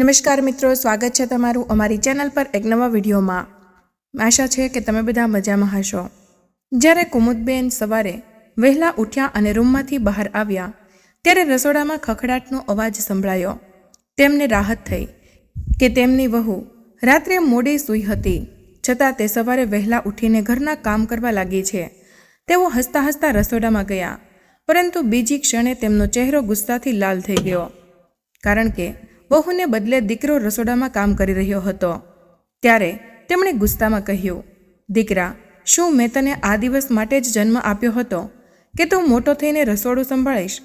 નમસ્કાર મિત્રો, સ્વાગત છે તમારું અમારી ચેનલ પર એક નવા વિડીયોમાં. આશા છે કે તમે બધા મજામાં હશો. જ્યારે કુમુદબેન સવારે વહેલા ઉઠ્યા અને રૂમમાંથી બહાર આવ્યા, ત્યારે રસોડામાં ખખડાટનો અવાજ સંભળાયો. તેમને રાહત થઈ કે તેમની વહુ રાત્રે મોડી સૂઈ હતી, છતાં તે સવારે વહેલા ઉઠીને ઘરના કામ કરવા લાગી છે. તેઓ હસતા હસતા રસોડામાં ગયા, પરંતુ બીજી ક્ષણે તેમનો ચહેરો ગુસ્સાથી લાલ થઈ ગયો. કારણ કે વહુને બદલે દીકરો રસોડામાં કામ કરી રહ્યો હતો. ત્યારે તેમણે ગુસ્સામાં કહ્યું, દીકરા, શું મેં તને આ દિવસ માટે જ જન્મ આપ્યો હતો? કે તું મોટો થઈને રસોડું સંભાળીશ?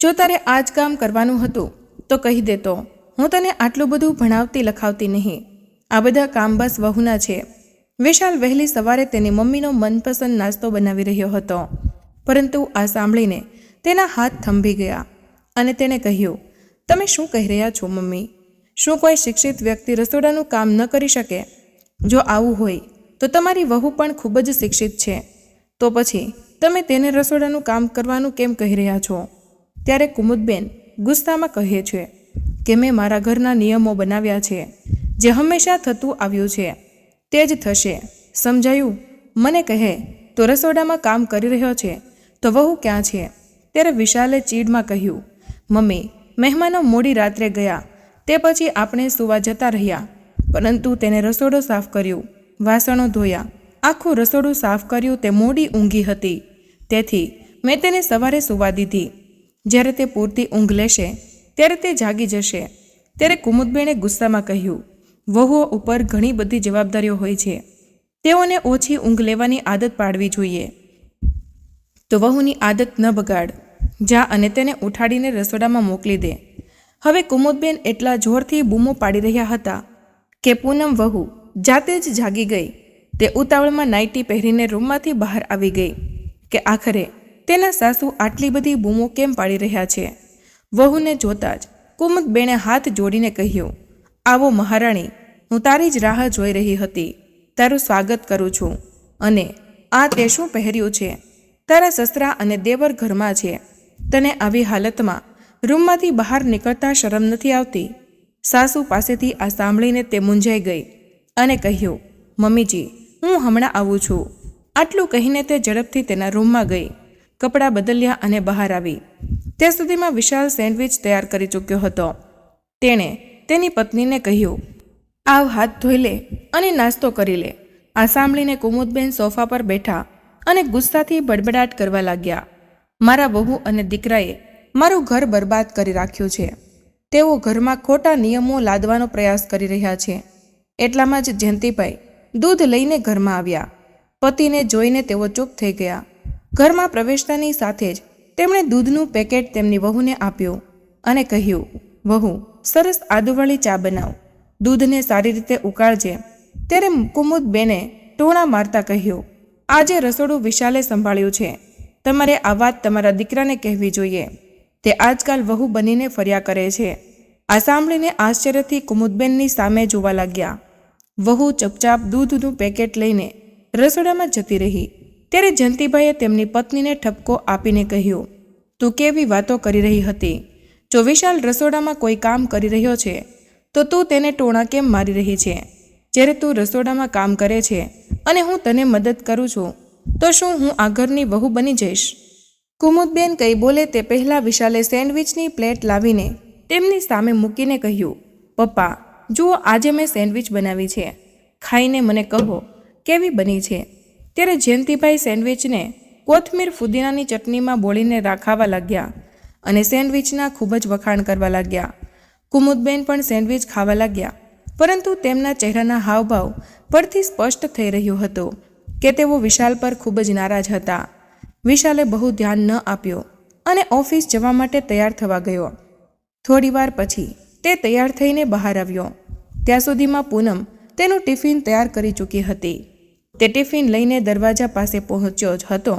જો તારે આ જ કામ કરવાનું હતું, તો કહી દેતો હું તને આટલું બધું ભણાવતી લખાવતી નહીં. આ બધા કામ બસ વહુના છે. વિશાલ વહેલી સવારે તેની મમ્મીનો મનપસંદ નાસ્તો બનાવી રહ્યો હતો. પરંતુ આ સાંભળીને તેના હાથ થંભી ગયા અને તેણે કહ્યું તમે શું કહી રહ્યા છો, મમ્મી? શું કોઈ શિક્ષિત વ્યક્તિ રસોડાનું કામ ન કરી શકે? જો આવું હોય, તો તમારી વહુ પણ ખૂબ જ શિક્ષિત છે. તો પછી, તમે તેને રસોડાનું કામ કરવાનું કેમ કહી રહ્યા છો? ત્યારે કુમુદબેન ગુસ્સામાં કહે છે કે, મેં મારા ઘરના નિયમો બનાવ્યા છે, જે હંમેશા થતું આવ્યું છે. તે જ થશે. સમજાયું? મને કહે, તો રસોડામાં કામ કરી રહ્યો છે, તો વહુ ક્યાં છે? ત્યારે વિશાલે ચીડમાં કહ્યું, મમ્મી મહેમાનો મોડી રાત્રે ગયા. તે પછી આપણે સુવા જતા રહ્યા. પરંતુ તેને રસોડો સાફ કર્યું. વાસણો ધોયા. આખું રસોડું સાફ કર્યું તે મોડી ઊંઘી હતી. તેથી મેં તેને સવારે સુવા દીધી. જ્યારે તે પૂરતી ઊંઘ લેશે, ત્યારે તે જાગી જશે. ત્યારે કુમુદબેણે ગુસ્સામાં કહ્યું, વહુઓ ઉપર ઘણી બધી જવાબદારીઓ હોય છે. તેઓને ઓછી ઊંઘ લેવાની આદત પાડવી જોઈએ. તો વહુની આદત ન બગાડ. જા અને તેને ઉઠાડીને રસોડામાં મોકલી દે. હવે કુમુદબેન એટલા જોરથી બૂમો પાડી રહ્યા હતા કે પૂનમ વહુ જાતે જ જાગી ગઈ. તે ઉતાવળમાં નાઇટી પહેરીને રૂમમાંથી બહાર આવી ગઈ કે આખરે તેના સાસુ આટલી બધી બૂમો કેમ પાડી રહ્યા છે? વહુને જોતા જ કુમુદબેને હાથ જોડીને કહ્યું, આવો મહારાણી, હું તારી જ રાહ જોઈ રહી હતી. તારું સ્વાગત કરું છું. અને આ તે શું પહેર્યું છે? તારા સસરા અને દેવર ઘરમાં છે. તને આવી હાલતમાં રૂમમાંથી બહાર નીકળતા શરમ નથી આવતી? સાસુ પાસેથી આ સાંભળીને તે મૂંઝાઈ ગઈ અને કહ્યું, મમ્મીજી, હું હમણાં આવું છું. આટલું કહીને તે ઝડપથી તેના રૂમમાં ગઈ, કપડાં બદલ્યા અને બહાર આવી. ત્યાં સુધીમાં વિશાલ સેન્ડવિચ તૈયાર કરી ચૂક્યો હતો. તેણે તેની પત્નીને કહ્યું, આવ હાથ ધોઈ લે અને નાસ્તો કરી લે. આ સાંભળીને કુમુદબેન સોફા પર બેઠા અને ગુસ્સાથી બડબડાટ કરવા લાગ્યા. મારા વહુ અને દીકરાએ મારું ઘર બરબાદ કરી રાખ્યું છે. તેઓ ઘરમાં ખોટા નિયમો લાદવાનો પ્રયાસ કરી રહ્યા છે. એટલામાં જ જયંતિભાઈ દૂધ લઈને ઘરમાં આવ્યા. પતિને જોઈને તેઓ ચૂપ થઈ ગયા. ઘરમાં પ્રવેશતાની સાથે જ તેમણે દૂધનું પેકેટ તેમની વહુને આપ્યું અને કહ્યું, વહુ, સરસ આદુવાળી ચા બનાવ. દૂધને સારી રીતે ઉકાળજે. ત્યારે કુમુદબેને ટોણા મારતા કહ્યું, આજે રસોડું વિશાલે સંભાળ્યું છે. તમારે આ વાત તમારા દીકરાને કહેવી જોઈએ. તે આજકાલ વહુ બનીને ફર્યા કરે છે. આ સાંભળીને આશ્ચર્યથી કુમુદબેનની સામે જોવા લાગ્યા. વહુ ચપચાપ દૂધનું પેકેટ લઈને રસોડામાં જતી રહી. ત્યારે જયંતિભાઈએ તેમની પત્નીને ઠપકો આપીને કહ્યું, તું કેવી વાતો કરી રહી હતી? જો વિશાલ રસોડામાં કોઈ કામ કરી રહ્યો છે, તો તું તેને ટોણા કેમ મારી રહી છે? જ્યારે તું રસોડામાં કામ કરે છે, અને હું તને મદદ કરું છું તો શું હું આ ઘરની વહુ બની જઈશ? કુમુદબેન કંઈ બોલે તે પહેલાં વિશાલે સેન્ડવિચની પ્લેટ લાવીને તેમની સામે મૂકીને કહ્યું, પપ્પા, જુઓ આજે મેં સેન્ડવિચ બનાવી છે. ખાઈને મને કહો, કેવી બની છે? ત્યારે જયંતિભાઈ સેન્ડવિચને કોથમીર ફુદીનાની ચટણીમાં બોળીને રાખાવા લાગ્યા અને સેન્ડવિચના ખૂબ જ વખાણ કરવા લાગ્યા. કુમુદબેન પણ સેન્ડવિચ ખાવા લાગ્યા, પરંતુ તેમના ચહેરાના હાવભાવ પરથી સ્પષ્ટ થઈ રહ્યું હતું કે તેઓ વિશાલ પર ખૂબ જ નારાજ હતા. વિશાલે બહુ ધ્યાન ન આપ્યો અને ઓફિસ જવા માટે તૈયાર થવા ગયો. થોડીવાર પછી તે તૈયાર થઈને બહાર આવ્યો. ત્યાં સુધીમાં પૂનમ તેનું ટિફિન તૈયાર કરી ચૂકી હતી. તે ટિફિન લઈને દરવાજા પાસે પહોંચ્યો જ હતો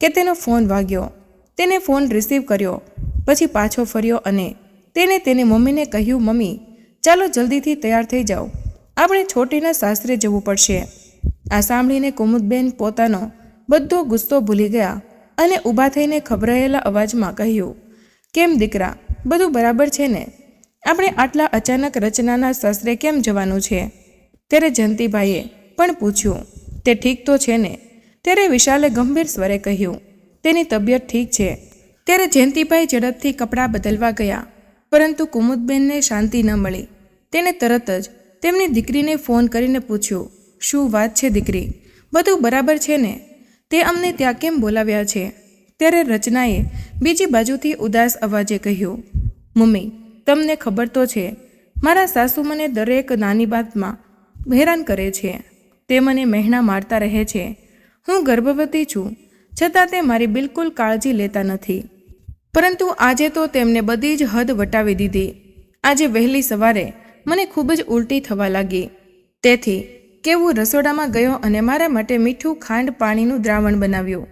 કે તેનો ફોન વાગ્યો. તેને ફોન રિસીવ કર્યો, પછી પાછો ફર્યો અને તેને તેની મમ્મીને કહ્યું, મમ્મી, ચાલો જલ્દીથી તૈયાર થઈ જાઓ. આપણે છોટીના સાસરે જવું પડશે. આ સાંભળીને કુમુદબેન પોતાનો બધો ગુસ્સો ભૂલી ગયા અને ઊભા થઈને ખભરાયેલા અવાજમાં કહ્યું, કેમ દીકરા, બધું બરાબર છે ને? આપણે આટલા અચાનક રચનાના સસરે કેમ જવાનું છે? ત્યારે જયંતિભાઈએ પણ પૂછ્યું, તે ઠીક તો છે ને? ત્યારે વિશાલે ગંભીર સ્વરે કહ્યું, તેની તબિયત ઠીક છે. ત્યારે જયંતિભાઈ ઝડપથી કપડાં બદલવા ગયા, પરંતુ કુમુદબેનને શાંતિ ન મળી. તેણે તરત જ તેમની દીકરીને ફોન કરીને પૂછ્યું શું વાત છે દીકરી? બધું બરાબર છે ને? તે અમને ત્યાં કેમ બોલાવ્યા છે? ત્યારે રચનાએ બીજી બાજુથી ઉદાસ અવાજે કહ્યું, મમ્મી, તમને ખબર તો છે, મારા સાસુ મને દરેક નાની વાતમાં હેરાન કરે છે. તે મને મહેણા મારતા રહે છે. હું ગર્ભવતી છું, છતાં તે મારી બિલકુલ કાળજી લેતા નથી. પરંતુ આજે તો તેમને બધી જ હદ વટાવી દીધી. આજે વહેલી સવારે મને ખૂબ જ ઉલટી થવા લાગી. તેથી કેવું રસોડામાં ગયો અને મારા માટે મીઠું ખાંડ પાણીનું દ્રાવણ બનાવ્યું.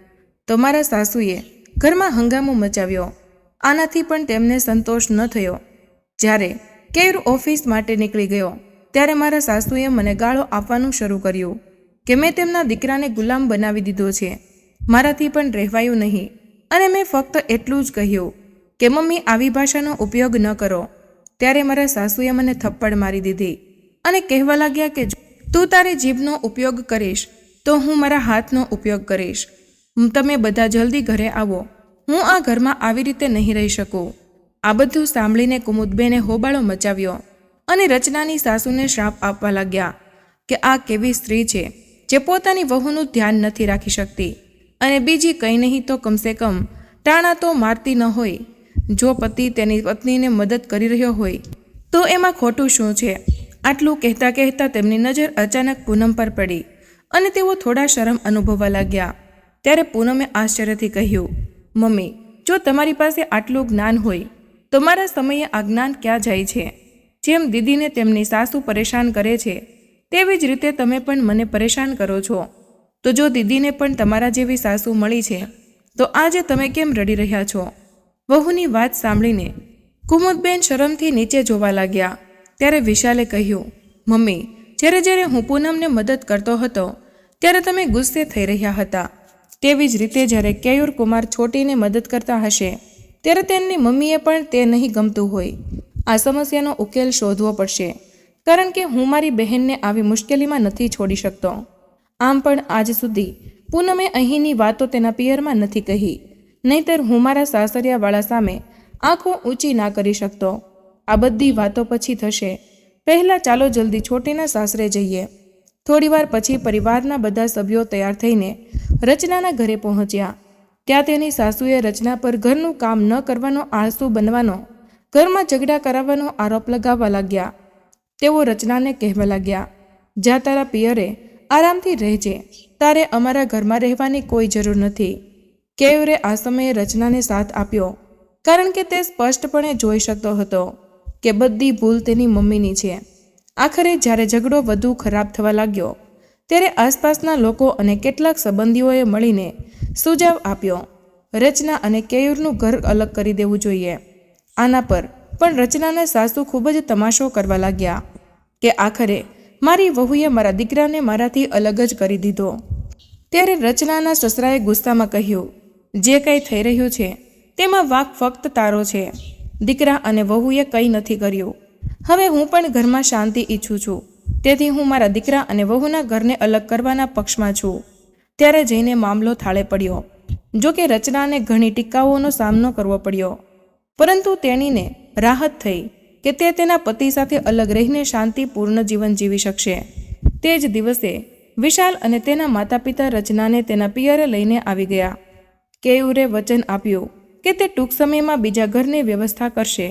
તો મારા સાસુએ ઘરમાં હંગામો મચાવ્યો. આનાથી પણ તેમને સંતોષ ન થયો. જ્યારે કેર ઓફિસ માટે નીકળી ગયો, ત્યારે મારા સાસુએ મને ગાળો આપવાનું શરૂ કર્યું કે મેં તેમના દીકરાને ગુલામ બનાવી દીધો છે. મારાથી પણ રહેવાયું નહીં. અને મેં ફક્ત એટલું જ કહ્યું કે, મમ્મી, આવી ભાષાનો ઉપયોગ ન કરો. ત્યારે મારા સાસુએ મને થપ્પડ મારી દીધી અને કહેવા લાગ્યા કે તું તારી જીભનો ઉપયોગ કરીશ, તો હું મારા હાથનો ઉપયોગ કરીશ. તમે બધા જલ્દી ઘરે આવો. હું આ ઘરમાં આવી રીતે નહીં રહી શકું. આ બધું સાંભળીને કુમુદબેને હોબાળો મચાવ્યો અને રચનાની સાસુને શ્રાપ આપવા લાગ્યા કે આ કેવી સ્ત્રી છે, જે પોતાની વહુનું ધ્યાન નથી રાખી શકતી. અને બીજી કંઈ નહીં તો કમસે કમ ટાણા તો મારતી ન હોય. જો પતિ તેની પત્નીને મદદ કરી રહ્યો હોય, તો એમાં ખોટું શું છે? આટલું કહેતા કહેતા તેમની નજર અચાનક પૂનમ પર પડી અને તેઓ થોડા શરમ અનુભવવા લાગ્યા. ત્યારે પૂનમે આશ્ચર્યથી કહ્યું, મમ્મી, જો તમારી પાસે આટલું જ્ઞાન હોય, તો મારા સમયે આ જ્ઞાન ક્યાં જાય છે? જેમ દીદીને તેમની સાસુ પરેશાન કરે છે, તેવી જ રીતે તમે પણ મને પરેશાન કરો છો. તો જો દીદીને પણ તમારા જેવી સાસુ મળી છે, તો આજે તમે કેમ રડી રહ્યા છો? વહુની વાત સાંભળીને કુમુદબેન શરમથી નીચે જોવા લાગ્યા. ત્યારે વિશાલે કહ્યું, મમ્મી, જ્યારે જ્યારે હું પૂનમને મદદ કરતો હતો, ત્યારે તમે ગુસ્સે થઈ રહ્યા હતા. તેવી જ રીતે જ્યારે કેયુર કુમાર છોટીને મદદ કરતા હશે, ત્યારે તેમની મમ્મીએ પણ તે નહીં ગમતું હોય. આ સમસ્યાનો ઉકેલ શોધવો પડશે, કારણ કે હું મારી બહેનને આવી મુશ્કેલીમાં નથી છોડી શકતો. આમ પણ આજ સુધી પૂનમે અહીંની વાતો તેના પિયરમાં નથી કહી, નહીતર હું મારા સાસરિયાવાળા સામે આંખો ઊંચી ના કરી શકતો. આ બધી વાતો પછી થશે. પહેલાં ચાલો જલ્દી છોટીના સાસરે જઈએ. થોડીવાર પછી પરિવારના બધા સભ્યો તૈયાર થઈને રચનાના ઘરે પહોંચ્યા. ત્યાં તેની સાસુએ રચના પર ઘરનું કામ ન કરવાનો આળસુ બનવાનો, ઘરમાં ઝઘડા કરાવવાનો આરોપ લગાવવા લાગ્યા. તેઓ રચનાને કહેવા લાગ્યા, જા તારા પિયરે, આરામથી રહેજે. તારે અમારા ઘરમાં રહેવાની કોઈ જરૂર નથી. કેયુરે આ સમયે રચનાને સાથ આપ્યો, કારણ કે તે સ્પષ્ટપણે જોઈ શકતો હતો. કે બધી ભૂલ તેની મમ્મીની છે. આખરે જ્યારે ઝઘડો વધુ ખરાબ થવા લાગ્યો, ત્યારે આસપાસના લોકો અને કેટલાક સંબંધીઓએ મળીને સુઝાવ આપ્યો. રચના અને કેયુરનું ઘર અલગ કરી દેવું જોઈએ. આના પર પણ રચનાના સાસુ ખૂબ જ તમાશો કરવા લાગ્યા કે આખરે મારી વહુએ મારા દીકરાને મારાથી અલગ જ કરી દીધો. ત્યારે રચનાના સસરાએ ગુસ્સામાં કહ્યું, જે કંઈ થઈ રહ્યું છે, તેમાં વાક ફક્ત તારો છે. દીકરા અને વહુએ કંઈ નથી કર્યું. હવે હું પણ ઘરમાં શાંતિ ઈચ્છું છું. તેથી હું મારા દીકરા અને વહુના ઘરને અલગ કરવાના પક્ષમાં છું. ત્યારે જઈને મામલો થાળે પડ્યો. જો કે રચનાને ઘણી ટીકાઓનો સામનો કરવો પડ્યો. પરંતુ તેણીને રાહત થઈ કે તે તેના પતિ સાથે અલગ રહીને શાંતિપૂર્ણ જીવન જીવી શકશે. તે જ દિવસે વિશાલ અને તેના માતા પિતા રચનાને તેના પિયરે લઈને આવી ગયા. કેયુરે વચન આપ્યું. કે તે ટૂંક સમયમાં બીજા ઘરની વ્યવસ્થા કરશે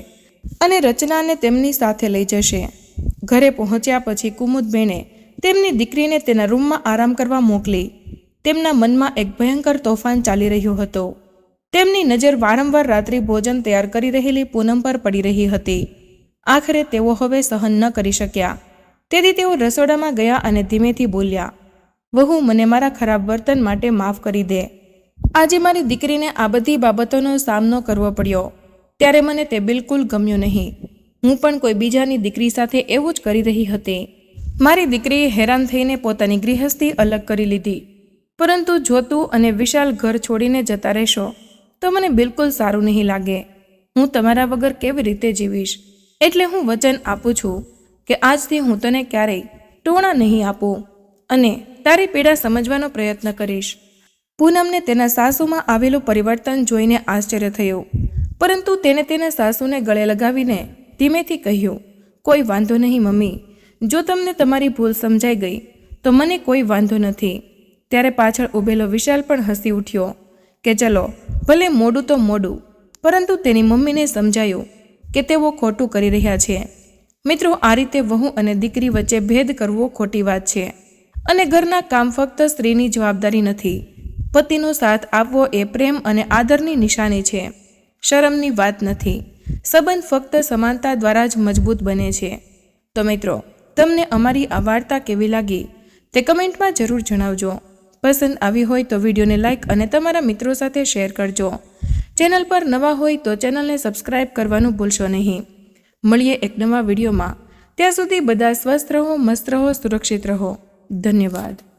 અને રચનાને તેમની સાથે લઈ જશે. ઘરે પહોંચ્યા પછી કુમુદબેને તેમની દીકરીને તેના રૂમમાં આરામ કરવા મોકલી. તેમના મનમાં એક ભયંકર તોફાન ચાલી રહ્યો હતો. તેમની નજર વારંવાર રાત્રિ ભોજન તૈયાર કરી રહેલી પૂનમ પર પડી રહી હતી. આખરે તેઓ હવે સહન ન કરી શક્યા. તેથી તેઓ રસોડામાં ગયા અને ધીમેથી બોલ્યા, વહુ, મને મારા ખરાબ વર્તન માટે માફ કરી દે. આજે મારી દીકરીને આ બધી બાબતોનો સામનો કરવો પડ્યો. ત્યારે મને તે બિલકુલ ગમ્યું નહીં. હું પણ કોઈ બીજાની દીકરી સાથે એવું જ કરી રહી હતી. મારી દીકરીએ હેરાન થઈને પોતાની ગૃહસ્થી અલગ કરી લીધી. પરંતુ જો તું અને વિશાલ ઘર છોડીને જતા રહેશો, તો મને બિલકુલ સારું નહીં લાગે. હું તમારા વગર કેવી રીતે જીવીશ? એટલે હું વચન આપું છું કે આજથી હું તને ક્યારેય ટોણા નહીં આપું અને તારી પીડા સમજવાનો પ્રયત્ન કરીશ. પૂનમને તેના સાસુમાં આવેલું પરિવર્તન જોઈને આશ્ચર્ય થયું. પરંતુ તેણે તેના સાસુને ગળે લગાવીને ધીમેથી કહ્યું, કોઈ વાંધો નહીં, મમ્મી. જો તમને તમારી ભૂલ સમજાઈ ગઈ, તો મને કોઈ વાંધો નથી. ત્યારે પાછળ ઊભેલો વિશાલ પણ હસી ઉઠ્યો કે, ચલો, ભલે મોડું તો મોડું, પરંતુ તેની મમ્મીને સમજાયું કે તેઓ ખોટું કરી રહ્યા છે. મિત્રો, આ રીતે વહુ અને દીકરી વચ્ચે ભેદ કરવો ખોટી વાત છે. અને ઘરના કામ ફક્ત સ્ત્રીની જવાબદારી નથી. પતિનો સાથ આપવો એ પ્રેમ અને આદરની નિશાની છે. શરમની વાત નથી. સંબંધ ફક્ત સમાનતા દ્વારા જ મજબૂત બને છે. તો મિત્રો, તમને અમારી આ વાર્તા કેવી લાગી? તે કમેન્ટમાં જરૂર જણાવજો. પસંદ આવી હોય તો વિડીયોને લાઇક અને તમારા મિત્રો સાથે શેર કરજો. ચેનલ પર નવા હોય તો ચેનલને સબસ્ક્રાઇબ કરવાનું ભૂલશો નહીં. મળીએ એક નવા વિડીયોમાં. ત્યાં સુધી બધા સ્વસ્થ રહો, મસ્ત રહો, સુરક્ષિત રહો. ધન્યવાદ.